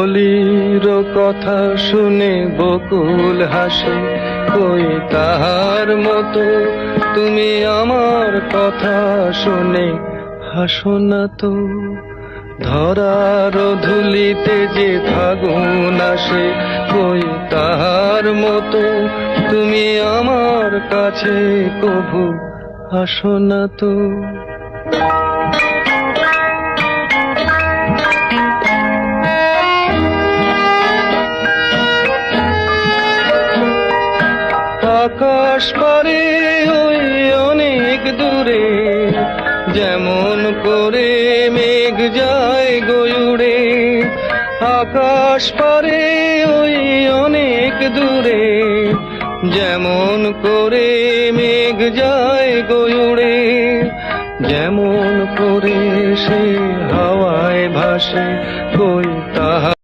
বলির কথা শুনে বকুল হাসে কই তাহার মতো তুমি আমার কথা শুনে হাসো না তো। ধরার ধুলিতে যে ফাগুন আসে কই তাহার মতো তুমি আমার কাছে কভু আসো না তো। আকাশ পারে ওই অনেক দূরে, যেমন করে মেঘ যায় গয়ুড়ে আকাশ পারে ওই অনেক দূরে, যেমন করে মেঘ যায় গয়ুড়ে যেমন করে সে হাওয়ায় ভাসে কই তাহা